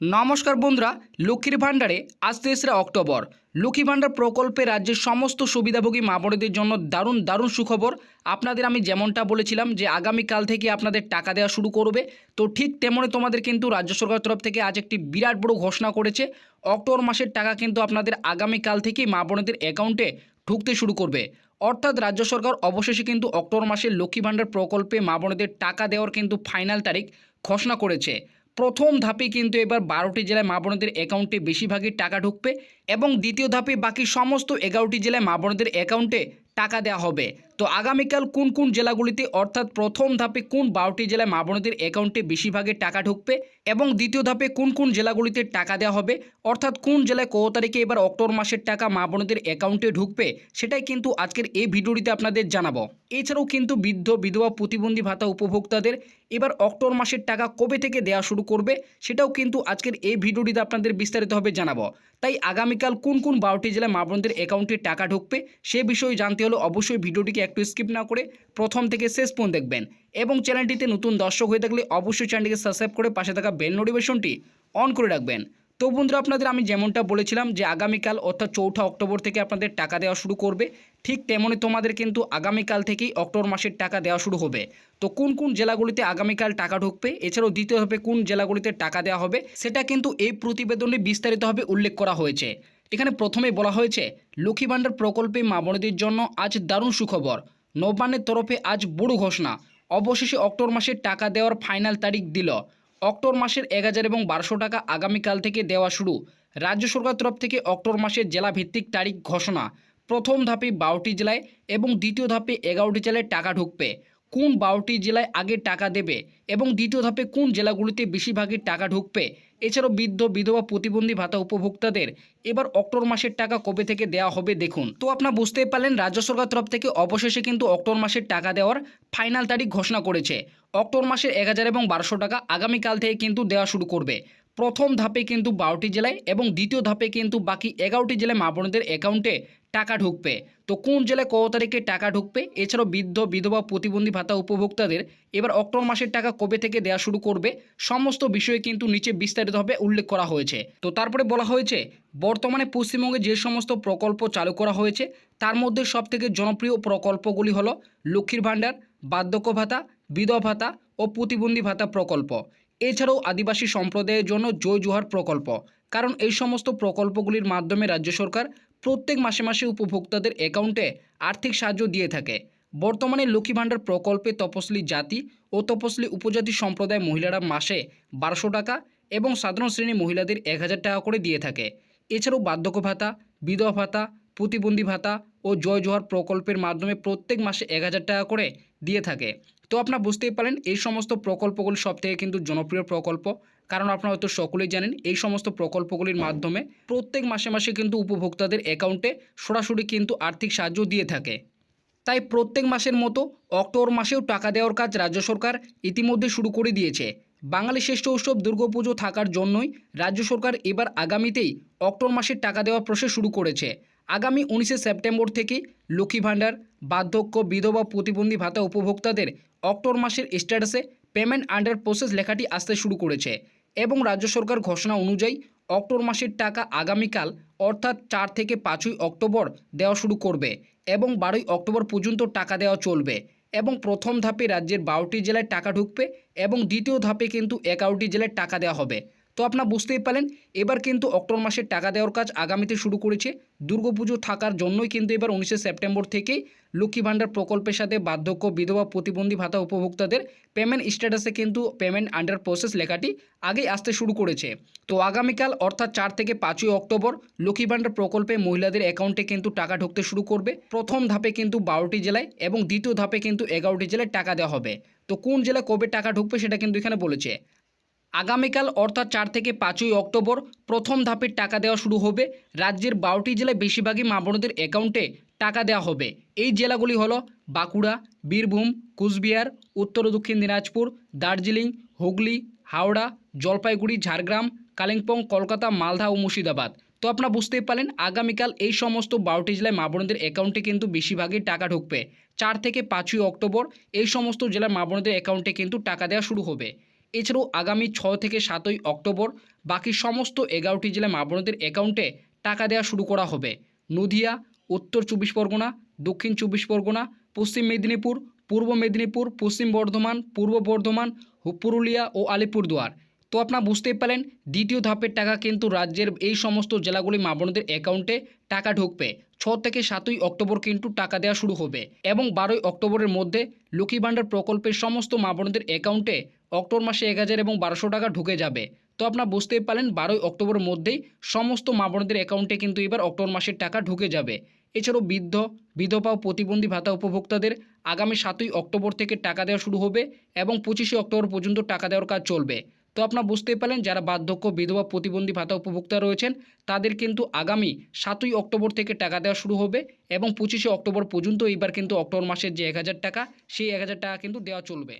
নমস্কার বন্ধুরা, লক্ষ্মীর ভাণ্ডারে, আজ তেসরা অক্টোবর। লক্ষ্মী ভাণ্ডার প্রকল্পে রাজ্যের সমস্ত সুবিধাভোগী মা বোনেদের জন্য দারুণ দারুণ সুখবর। আপনাদের আমি যেমনটা বলেছিলাম যে, আগামীকাল থেকে আপনাদের টাকা দেওয়া শুরু করবে। তো ঠিক তেমনই তোমাদের কিন্তু রাজ্য সরকার তরফ থেকে আজ একটি বিরাট বড় ঘোষণা করেছে। অক্টোবর মাসের টাকা কিন্তু আপনাদের আগামীকাল থেকেই মা বোনেদের অ্যাকাউন্টে ঢুকতে শুরু করবে। অর্থাৎ রাজ্য সরকার অবশেষে কিন্তু অক্টোবর মাসের লক্ষ্মী ভাণ্ডার প্রকল্পে মা বোনেদের টাকা দেওয়ার কিন্তু ফাইনাল তারিখ ঘোষণা করেছে। প্রথম ধাপে কিন্তু এবার বারোটি জেলায় মা বোনদের অ্যাকাউন্টে বেশিরভাগই টাকা ঢুকবে এবং দ্বিতীয় ধাপে বাকি সমস্ত এগারোটি জেলায় মা বোনদের অ্যাকাউন্টে টাকা দেওয়া হবে। তো আগামীকাল কোন কোন জেলাগুলিতে অর্থাৎ প্রথম ধাপে কোন বারোটি জেলায় মা বোনদের অ্যাকাউন্টে বেশিরভাগে টাকা ঢুকবে এবং দ্বিতীয় ধাপে কোন কোন জেলাগুলিতে টাকা দেওয়া হবে? অর্থাৎ কোন জেলায় কত তারিখে এবার অক্টোবর মাসের টাকা মা বোনদের অ্যাকাউন্টে ঢুকবে? সেটাই কিন্তু আজকের এই ভিডিওটিতে আপনাদের জানাব। এছাড়াও কিন্তু বৃদ্ধ, বিধবা, প্রতিবন্ধী ভাতা উপভোক্তাদের এবার অক্টোবর মাসের টাকা কবে থেকে দেওয়া শুরু করবে? সেটাও কিন্তু আজকের এই ভিডিওটিতে আপনাদের বিস্তারিতভাবে জানাব। তাই আগামীকাল কোন কোন বারোটি জেলায় মা বোনদের অ্যাকাউন্টে টাকা ঢুকবে? সে বিষয়ে জানতে হলে অবশ্যই ভিডিওটিকে একটু স্কিপ না করে প্রথম থেকে শেষ পর্যন্ত দেখবেন। এবং চ্যানেলটিতে নতুন দর্শক হয়ে থাকলে অবশ্যই চ্যানেলটিকে সাবস্ক্রাইব করে পাশে থাকা বেল নোটিফিকেশনটি অন করে রাখবেন। তো বন্ধুরা, আপনাদের আমি যেমনটা বলেছিলাম যে আগামীকাল, অর্থাৎ চৌঠা অক্টোবর থেকে আপনাদের টাকা দেওয়া শুরু করবে। ঠিক তেমনই তোমাদের কিন্তু আগামীকাল থেকেই অক্টোবর মাসের টাকা দেওয়া শুরু হবে। তো কোন কোন জেলাগুলিতে আগামীকাল টাকা ঢুকবে, এছাড়াও দ্বিতীয় ধাপে কোন জেলাগুলিতে টাকা দেওয়া হবে, সেটা কিন্তু এই প্রতিবেদনে বিস্তারিতভাবে উল্লেখ করা হয়েছে। এখানে প্রথমে বলা হয়েছে, লক্ষ্মী ভাণ্ডার প্রকল্পে মা জন্য আজ দারুণ সুখবর। নবান্নের তরফে আজ বড় ঘোষণা, অবশেষে অক্টোবর মাসের টাকা দেওয়ার ফাইনাল তারিখ দিল। অক্টোবর মাসের এক হাজার এবং বারোশো টাকা আগামীকাল থেকে দেওয়া শুরু। রাজ্য সরকার তরফ থেকে অক্টোবর মাসের জেলা ভিত্তিক তারিখ ঘোষণা। প্রথম ধাপে বারোটি জেলায় এবং দ্বিতীয় ধাপে এগারোটি জেলায় টাকা ঢুকবে। কোন বারোটি জেলায় আগে টাকা দেবে এবং দ্বিতীয় ধাপে কোন জেলাগুলিতে বেশিরভাগই টাকা ঢুকবে? এছাড়াও বৃদ্ধ, বিধবা, প্রতিবন্ধী ভাতা উপভোক্তাদের এবার অক্টোবর মাসের টাকা কবে থেকে দেওয়া হবে দেখুন। তো আপনারা বুঝতেই পারলেন, রাজ্য সরকার তরফ থেকে অবশেষে কিন্তু অক্টোবর মাসের টাকা দেওয়ার ফাইনাল তারিখ ঘোষণা করেছে। অক্টোবর মাসের এক হাজার এবং বারোশো টাকা আগামীকাল থেকে কিন্তু দেওয়া শুরু করবে। প্রথম ধাপে কিন্তু বারোটি জেলায় এবং দ্বিতীয় ধাপে কিন্তু বাকি এগারোটি জেলায় মা বোনদের অ্যাকাউন্টে টাকা ঢুকবে। তো কোন জেলায় কত তারিখে টাকা ঢুকবে? এছাড়াও বৃদ্ধ, বিধবা, প্রতিবন্ধী ভাতা উপভোক্তাদের এবার অক্টোবর মাসের টাকা কবে থেকে দেওয়া শুরু করবে? সমস্ত বিষয়ে কিন্তু নিচে বিস্তারিতভাবে উল্লেখ করা হয়েছে। তো তারপরে বলা হয়েছে, বর্তমানে পশ্চিমবঙ্গে যে সমস্ত প্রকল্প চালু করা হয়েছে, তার মধ্যে সবথেকে জনপ্রিয় প্রকল্পগুলি হলো লক্ষ্মীর ভাণ্ডার, বার্ধক্য ভাতা, বিধবা ভাতা ও প্রতিবন্ধী ভাতা প্রকল্প। এছাড়াও আদিবাসী সম্প্রদায়ের জন্য জয় জোহার প্রকল্প। কারণ এই সমস্ত প্রকল্পগুলির মাধ্যমে রাজ্য সরকার প্রত্যেক মাসে মাসে উপভোক্তাদের অ্যাকাউন্টে আর্থিক সাহায্য দিয়ে থাকে। বর্তমানে লক্ষ্মী ভাণ্ডার প্রকল্পে তপসলি জাতি ও তপসলি উপজাতি সম্প্রদায় মহিলারা মাসে বারোশো টাকা এবং সাধারণ শ্রেণির মহিলাদের এক হাজার টাকা করে দিয়ে থাকে। এছাড়াও বার্ধক্য ভাতা, বিধবা ভাতা, প্রতিবন্ধী ভাতা ও জয় জোহার প্রকল্পের মাধ্যমে প্রত্যেক মাসে এক হাজার টাকা করে দিয়ে থাকে। তো আপনারা বুঝতেই পারেন এই সমস্ত প্রকল্পগুলি সব থেকে কিন্তু জনপ্রিয় প্রকল্প। কারণ আপনারা হয়তো সকলেই জানেন, এই সমস্ত প্রকল্পগুলির মাধ্যমে প্রত্যেক মাসে মাসে কিন্তু উপভোক্তাদের অ্যাকাউন্টে সরাসরি কিন্তু আর্থিক সাহায্য দিয়ে থাকে। তাই প্রত্যেক মাসের মতো অক্টোবর মাসেও টাকা দেওয়ার কাজ রাজ্য সরকার ইতিমধ্যে শুরু করে দিয়েছে। বাঙালি শ্রেষ্ঠ উৎসব দুর্গাপুজো থাকার জন্যই রাজ্য সরকার এবার আগামীতেই অক্টোবর মাসের টাকা দেওয়ার প্রসেস শুরু করেছে। আগামী উনিশে সেপ্টেম্বর থেকে লক্ষ্মী ভাণ্ডার, বার্ধক্য, বিধবা, প্রতিবন্ধী ভাতা উপভোক্তাদের অক্টোবর মাসের স্ট্যাটাসে পেমেন্ট আন্ডার প্রসেস লেখাটি আসতে শুরু করেছে এবং রাজ্য সরকার ঘোষণা অনুযায়ী অক্টোবর মাসের টাকা আগামীকাল অর্থাৎ চার থেকে পাঁচই অক্টোবর দেওয়া শুরু করবে এবং বারোই অক্টোবর পর্যন্ত টাকা দেওয়া চলবে এবং প্রথম ধাপে রাজ্যের বারোটি জেলায় টাকা ঢুকবে এবং দ্বিতীয় ধাপে কিন্তু এগারোটি জেলায় টাকা দেওয়া হবে। তো আপনারা বুঝতেই পারেন এবার কিন্তু অক্টোবর মাসের টাকা দেওয়ার কাজ আগামীতে শুরু করেছে। দুর্গাপুজো থাকার জন্যই কিন্তু এবার উনিশে সেপ্টেম্বর থেকেই লক্ষ্মী ভাণ্ডার প্রকল্পের সাথে বার্ধক্য, বিধবা প্রতিবন্ধী ভাতা উপভোক্তাদের পেমেন্ট স্ট্যাটাসে কিন্তু পেমেন্ট আন্ডার প্রসেস লেখাটি আগেই আসতে শুরু করেছে। তো আগামীকাল অর্থাৎ চার থেকে পাঁচই অক্টোবর লক্ষ্মী ভাণ্ডার প্রকল্পে মহিলাদের অ্যাকাউন্টে কিন্তু টাকা ঢুকতে শুরু করবে। প্রথম ধাপে কিন্তু বারোটি জেলায় এবং দ্বিতীয় ধাপে কিন্তু এগারোটি জেলায় টাকা দেওয়া হবে। তো কোন জেলায় কবে টাকা ঢুকবে সেটা কিন্তু এখানে বলেছে। আগামীকাল অর্থাৎ চার থেকে পাঁচই অক্টোবর প্রথম ধাপের টাকা দেওয়া শুরু হবে। রাজ্যের বারোটি জেলায় বেশিরভাগই মা বোনদের অ্যাকাউন্টে টাকা দেওয়া হবে। এই জেলাগুলি হলো বাঁকুড়া, বীরভূম, কুচবিহার, উত্তর দক্ষিণ দিনাজপুর, দার্জিলিং, হুগলি, হাওড়া, জলপাইগুড়ি, ঝাড়গ্রাম, কালিম্পং, কলকাতা, মালদা ও মুর্শিদাবাদ। তো আপনারা বুঝতেই পারলেন, আগামীকাল এই সমস্ত বারোটি জেলায় মা বোনদের অ্যাকাউন্টে কিন্তু বেশিরভাগই টাকা ঢুকবে। চার থেকে পাঁচই অক্টোবর এই সমস্ত জেলার মা বোনদের অ্যাকাউন্টে কিন্তু টাকা দেওয়া শুরু হবে। এছাড়াও আগামী ছ থেকে সাতই অক্টোবর বাকি সমস্ত এগারোটি জেলায় মা বোনদের অ্যাকাউন্টে টাকা দেওয়া শুরু করা হবে। নদিয়া, উত্তর চব্বিশ পরগনা, দক্ষিণ চব্বিশ পরগনা, পশ্চিম মেদিনীপুর, পূর্ব মেদিনীপুর, পশ্চিম বর্ধমান, পূর্ব বর্ধমান, পুরুলিয়া ও আলিপুরদুয়ার। তো আপনারা বুঝতেই পারলেন, দ্বিতীয় ধাপের টাকা কিন্তু রাজ্যের এই সমস্ত জেলাগুলি মা বোনদের অ্যাকাউন্টে টাকা ঢুকবে। ছ থেকে সাতই অক্টোবর কিন্তু টাকা দেওয়া শুরু হবে এবং বারোই অক্টোবরের মধ্যে লক্ষ্মী ভাণ্ডার প্রকল্পের সমস্ত মা বোনদের অ্যাকাউন্টে অক্টোবর মাসে এক হাজার এবং বারোশো টাকা ঢুকে যাবে। তো আপনারা বুঝতেই পারলেন, বারোই অক্টোবরের মধ্যেই সমস্ত মা বোনদের অ্যাকাউন্টে কিন্তু এবার অক্টোবর মাসের টাকা ঢুকে যাবে। এছাড়াও বৃদ্ধ, বিধবা ও প্রতিবন্ধী ভাতা উপভোক্তাদের আগামী সাতই অক্টোবর থেকে টাকা দেওয়া শুরু হবে এবং পঁচিশে অক্টোবর পর্যন্ত টাকা দেওয়ার কাজ চলবে। তো আপনারা বুঝতেই পারলেন, যারা বার্ধক্য, বিধবা, প্রতিবন্ধী ভাতা উপভোক্তা রয়েছেন, তাদের কিন্তু আগামী সাতই অক্টোবর থেকে টাকা দেওয়া শুরু হবে এবং পঁচিশে অক্টোবর পর্যন্ত এইবার কিন্তু অক্টোবর মাসের যে এক হাজার টাকা, সেই এক হাজার টাকা কিন্তু দেওয়া চলবে।